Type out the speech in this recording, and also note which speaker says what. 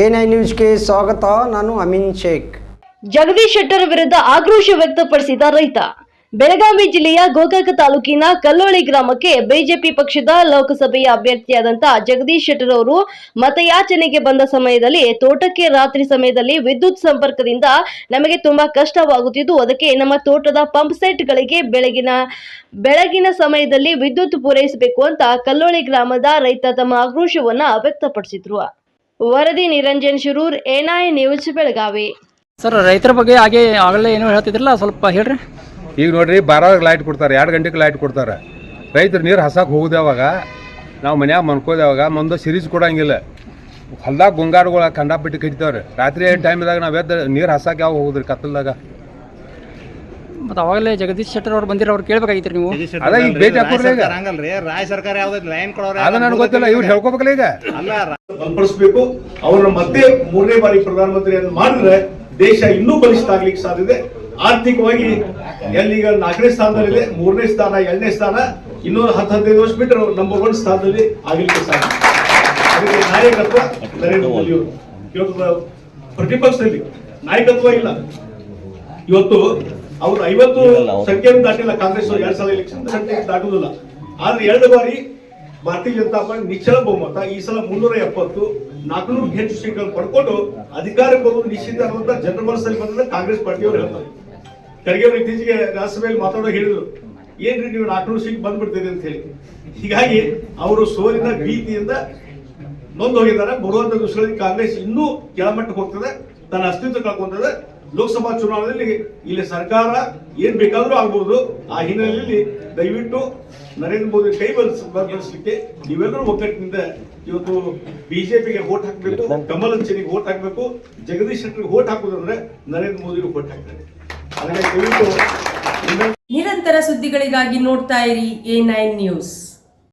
Speaker 1: N I ನ್ಯೂಸ್ಗೆ ಸ್ವಾಗತ, ನಾನು ಅಮಿನ್ ಶೇಖ್.
Speaker 2: ಜಗದೀಶ್ ಶೆಟ್ಟರ್ ವಿರುದ್ಧ ಆಕ್ರೋಶ ವ್ಯಕ್ತಪಡಿಸಿದ ರೈತ. ಬೆಳಗಾವಿ ಜಿಲ್ಲೆಯ ಗೋಕಾಕ ತಾಲೂಕಿನ ಕಲ್ಲೋಳಿ ಗ್ರಾಮಕ್ಕೆ ಬಿಜೆಪಿ ಪಕ್ಷದ ಲೋಕಸಭೆಯ ಅಭ್ಯರ್ಥಿಯಾದಂತ ಜಗದೀಶ್ ಶೆಟ್ಟರ್ ಅವರು ಮತಯಾಚನೆಗೆ ಬಂದ ಸಮಯದಲ್ಲಿ ತೋಟಕ್ಕೆ ರಾತ್ರಿ ಸಮಯದಲ್ಲಿ ವಿದ್ಯುತ್ ಸಂಪರ್ಕದಿಂದ ನಮಗೆ ತುಂಬಾ ಕಷ್ಟವಾಗುತ್ತಿದ್ದು, ಅದಕ್ಕೆ ನಮ್ಮ ತೋಟದ ಪಂಪ್ ಸೆಟ್ಗಳಿಗೆ ಬೆಳಗಿನ ಬೆಳಗಿನ ಸಮಯದಲ್ಲಿ ವಿದ್ಯುತ್ ಪೂರೈಸಬೇಕು ಅಂತ ಕಲ್ಲೋಳಿ ಗ್ರಾಮದ ರೈತ ತಮ್ಮ ಆಕ್ರೋಶವನ್ನ ವ್ಯಕ್ತಪಡಿಸಿದ್ರು. ವರದಿ Niranjan Shirur N I news Belagavi.
Speaker 3: Sir ರೈತರ ಬಗ್ಗೆ ಹಾಗೆ ಆಗಲೇ ಏನೋ ಹೇಳ್ತಿದ್ರಲ್ಲ ಸ್ವಲ್ಪ ಹೇಳ್ರಿ.
Speaker 4: ಈಗ ನೋಡ್ರಿ ಬಾರವ್ರಿಗೆ ಲೈಟ್ ಕೊಡ್ತಾರೆ ಎರಡು ಗಂಟೆಗೆ ಲೈಟ್ ಕೊಡ್ತಾರೆ. ರೈತರು ನೀರು ಹಸಕ್ಕೆ ಯಾವಾಗ ನಾವು ಮನ್ಯಾಗ ಮನ್ಕೋದೇವಾಗ ಮುಂದೆ ಸಿರೀಸ್ ಕೊಡಂಗಿಲ್ಲ. ಹೊಲ್ದಾಗ ಗುಂಗಾರುಗಳ ಕಂಡಾಪಿಟ್ಟು ಕಡಿತಾವ್ರಿ. ರಾತ್ರಿ ಟೈಮ್ದಾಗ ನಾವು ಎದ್ದು ನೀರು ಹಸಕ್ಕೆ ಯಾವ ಹೋಗುದ್ರಿ ಕತ್ತಲ್ದಾಗ?
Speaker 3: ಮತ್ತು ಅವಾಗಲೇ ಜಗದೀಶ್ ಶೆಟ್ಟರ್ ಅವ್ರು ಬಂದಿರೋ ಅವ್ರು ಕೇಳ್ಬೇಕಾಗಿತ್ತು ನೀವು?
Speaker 4: ಅದ ಈಗ ಭೇಟಿ ಹಾಕೋರ್ರಿ ಈಗ.
Speaker 5: ಹಂಗಲ್ರಿ ರಾಜ್ಯ ಸರ್ಕಾರ ಯಾವ್ದು ಲೈನ್ ಕೊಡೋರು
Speaker 4: ಅದನ್ನ ನನಗೆ ಗೊತ್ತಿಲ್ಲ ಇವ್ರು ಹೇಳ್ಕೊಬೇಕಲ್ಲ ಈಗ.
Speaker 5: ಅಲ್ಲ
Speaker 6: ಬಲಪಡಿಸಬೇಕು ಅವ್ರನ್ನ ಮತ್ತೆ ಮೂರನೇ ಬಾರಿ ಪ್ರಧಾನಮಂತ್ರಿಯನ್ನು ಮಾಡಿದ್ರೆ ದೇಶ ಇನ್ನೂ ಬಲಿಷ್ಠ ಆಗ್ಲಿಕ್ಕೆ ಸಾಧ್ಯತೆ ಆರ್ಥಿಕವಾಗಿ ಎಲ್ಲಿಗ ನಾಲ್ಕನೇ ಸ್ಥಾನದಲ್ಲಿದೆ ಮೂರನೇ ಸ್ಥಾನ ಎರಡನೇ ಸ್ಥಾನ ಇನ್ನೊಂದು ಹತ್ತು ಹದಿನೈದು ವರ್ಷ ಬಿಟ್ಟರೆ ನಂಬರ್ ಒನ್ ಸ್ಥಾನದಲ್ಲಿ ಆಗಲಿಕ್ಕೆ ಸಾಧ್ಯ ಅದಕ್ಕೆ ನಾಯಕತ್ವ ನರೇಂದ್ರ ಮೋದಿ ಅವರು. ಇವತ್ತು ಪ್ರತಿಪಕ್ಷದಲ್ಲಿ ನಾಯಕತ್ವ ಇಲ್ಲ. ಇವತ್ತು ಅವರು ಐವತ್ತು ಸಂಖ್ಯೆಯನ್ನು ದಾಟಿಲ್ಲ ಕಾಂಗ್ರೆಸ್ ಎರಡ್ ಸಲ ಎಲೆಕ್ಷನ್ ಸಂಖ್ಯೆ ದಾಟುವುದಿಲ್ಲ. ಆದ್ರೆ ಎರಡು ಬಾರಿ ಭಾರತೀಯ ಜನತಾ ಪಾರ್ಟಿ ನಿಶ್ಚಲ ಬಹುಮತ ಈ ಸಲ ಮುನ್ನೂರ ಎಪ್ಪತ್ತು ನಾಲ್ಕುನೂರು ಹೆಚ್ಚು ಸೀಟ್ಗಳನ್ನು ಪಡ್ಕೊಂಡು ಅಧಿಕಾರಕ್ಕೆ ಬರುವುದು ನಿಶ್ಚಿತ ಅನ್ನುವಂತ ಜನರ ಮನಸ್ಸಲ್ಲಿ ಬಂದ ಕಾಂಗ್ರೆಸ್ ಪಾರ್ಟಿಯವರು ಹೇಳ್ತಾರೆ. ಖರ್ಗೆ ಅವರು ಇತ್ತೀಚೆಗೆ ರಾಜ್ಯಸಭೆಯಲ್ಲಿ ಮಾತಾಡೋ ಹೇಳಿದ್ರು ಏನ್ರಿ ನೀವು ನಾಲ್ಕುನೂರು ಸೀಟ್ ಬಂದ್ಬಿಡ್ತೀರಿ ಅಂತ ಹೇಳಿ. ಹೀಗಾಗಿ ಅವರು ಸೋಲಿನ ಭೀತಿಯಿಂದ ನೊಂದು ಹೋಗಿದ್ದಾರೆ. ಬರುವಂತ ದಿವಸಗಳಲ್ಲಿ ಕಾಂಗ್ರೆಸ್ ಇನ್ನೂ ಕೆಳಮಟ್ಟಕ್ಕೆ ಹೋಗ್ತದೆ ತನ್ನ ಅಸ್ತಿತ್ವ ಕಳ್ಕೊಂತದೆ. ಲೋಕಸಭಾ ಚುನಾವಣೆಯಲ್ಲಿ ಇಲ್ಲಿ ಸರ್ಕಾರ ಏನ್ ಬೇಕಾದ್ರೂ ಆಗ್ಬಹುದು ಆ ಹಿನ್ನೆಲೆಯಲ್ಲಿ ದಯವಿಟ್ಟು ನರೇಂದ್ರ ಮೋದಿ ಕೈ ಬಲಿಸ್ ಬಲಿಸಲಿಕ್ಕೆ ನೀವೆಲ್ಲರೂ ಒಗ್ಗಟ್ಟಿನಿಂದ ಇವತ್ತು ಬಿಜೆಪಿಗೆ ವೋಟ್ ಹಾಕಬೇಕು, ಕಮಲ್ ಹಂಚನಿಗೆ ವೋಟ್ ಹಾಕಬೇಕು, ಜಗದೀಶ್ ಶೆಟ್ಟರ್ಗೆ ವೋಟ್ ಹಾಕುದಂದ್ರೆ ನರೇಂದ್ರ ಮೋದಿಗೆ ವೋಟ್ ಹಾಕ್ತಾರೆ.
Speaker 7: ನಿರಂತರ ಸುದ್ದಿಗಳಿಗಾಗಿ ನೋಡ್ತಾ ಇರಿ ಎ ನೈನ್ ನ್ಯೂಸ್.